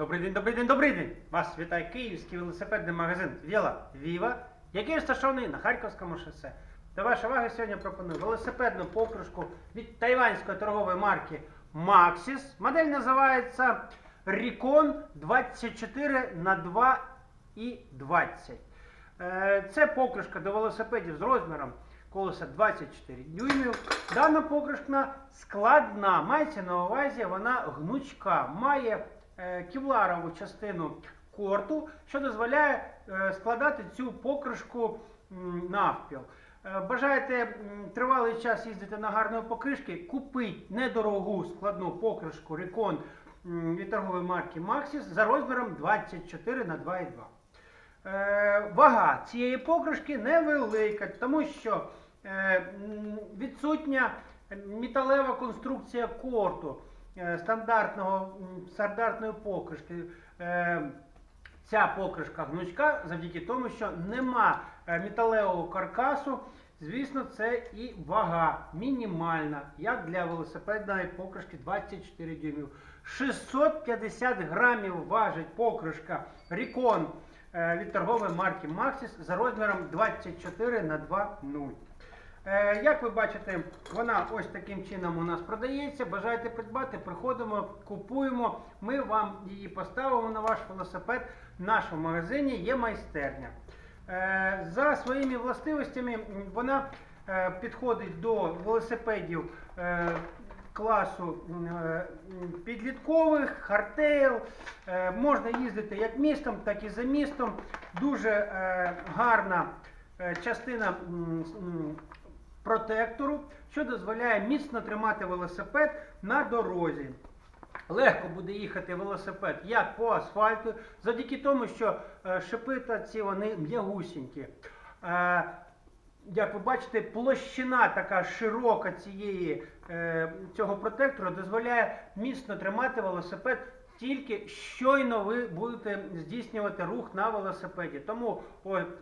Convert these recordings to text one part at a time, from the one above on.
Добрий день, добрий день, добрий день! Вас вітає київський велосипедний магазин Віла Віва, який розташований на Харківському шосе. До вашої уваги сьогодні пропоную велосипедну покришку від тайванської торгової марки Maxis. Модель називається Recon 24 на 2 і 20. Е, Це покришка до велосипедів з розміром колеса 24 дюймів. Дана покришка складна, мається на увазі, вона гнучка, має кевларову частину корту, що дозволяє е, складати цю покришку навпіл. Е, Бажаєте тривалий час їздити на гарної покришки, купіть недорогу складну покришку Recon від торгової марки Maxis за розміром 24 на 2,2. Е, вага цієї покришки невелика, тому що е, відсутня металева конструкція корту е, стандартного, стандартної покришки. Е, Ця покришка гнучка завдяки тому, що нема е, металевого каркасу. Звісно, це і вага мінімальна, як для велосипедної покришки 24 дюймів. 650 грамів важить покришка Recon е, від торгової марки Maxis за розміром 24 на 2,0. Е, Як ви бачите, вона ось таким чином у нас продається. Бажаєте придбати, приходимо, купуємо. Ми вам її поставимо на ваш велосипед. В нашому магазині є майстерня. Е, За своїми властивостями вона е, підходить до велосипедів класу підліткових, хардтейл. Е, Можна їздити як містом, так і за містом. Дуже гарна частина протектору, що дозволяє міцно тримати велосипед на дорозі. Легко буде їхати велосипед як по асфальту, завдяки тому, що е, шипи та ці вони м'ягусінькі. Е, як ви бачите, площина така широка цієї, е, цього протектора дозволяє міцно тримати велосипед тільки щойно ви будете здійснювати рух на велосипеді. Тому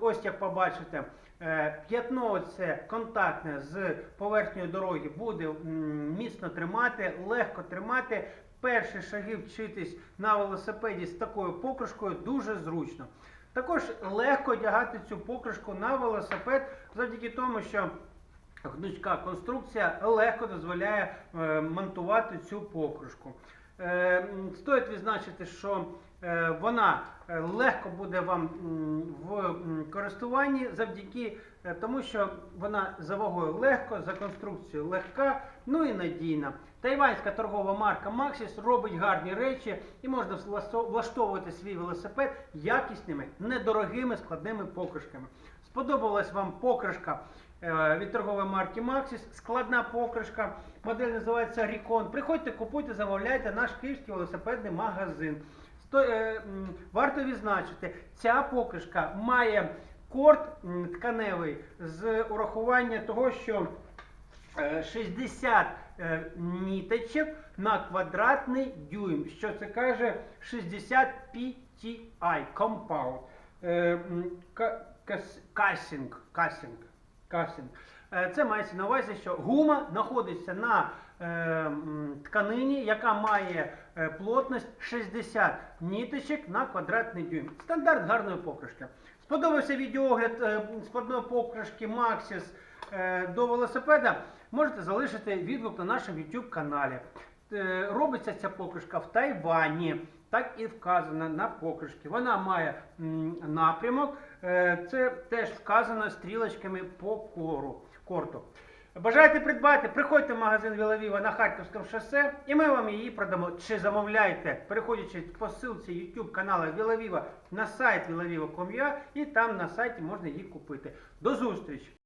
ось, як побачите, е, п'ятно це контактне з поверхнею дороги буде міцно тримати, легко тримати. Перші шаги вчитись на велосипеді з такою покришкою дуже зручно. Також легко одягати цю покришку на велосипед завдяки тому, що гнучка конструкція легко дозволяє е, монтувати цю покришку. Е, Стоїть відзначити, що е, вона е, легко буде вам в користуванні завдяки тому, що вона за вагою легко, за конструкцією легка, ну і надійна. Тайванська торгова марка Maxis робить гарні речі і можна влаштовувати свій велосипед якісними, недорогими складними покришками. Сподобалась вам покришка від торгової марки Maxis, складна покришка, модель називається Recon. Приходьте, купуйте, замовляйте наш київський велосипедний магазин. Сто, е, варто відзначити, ця покришка має корт тканевий з урахування того, що е, 60 е, ніточок на квадратний дюйм. Що це каже 60 PTI Compound. Е. Касінг. Касінг. Е, Це мається на увазі, що гума знаходиться на е, тканині, яка має е, плотність 60 ніточок на квадратний дюйм. Стандарт гарної покришки. Сподобався відеоогляд е, складної покришки Maxis е, до велосипеда. Можете залишити відгук на нашому YouTube каналі. Е, Робиться ця покришка в Тайвані. Так і вказано на покришці. Вона має напрямок. Е, Це теж вказано стрілочками по кору, корту. Бажаєте придбати, приходьте в магазин Вілавіва на Харківському шосе, і ми вам її продамо. Чи замовляйте, переходячи по ссылці YouTube каналу Вілавіва на сайт vilaviva.com.ua і там на сайті можна її купити. До зустрічі!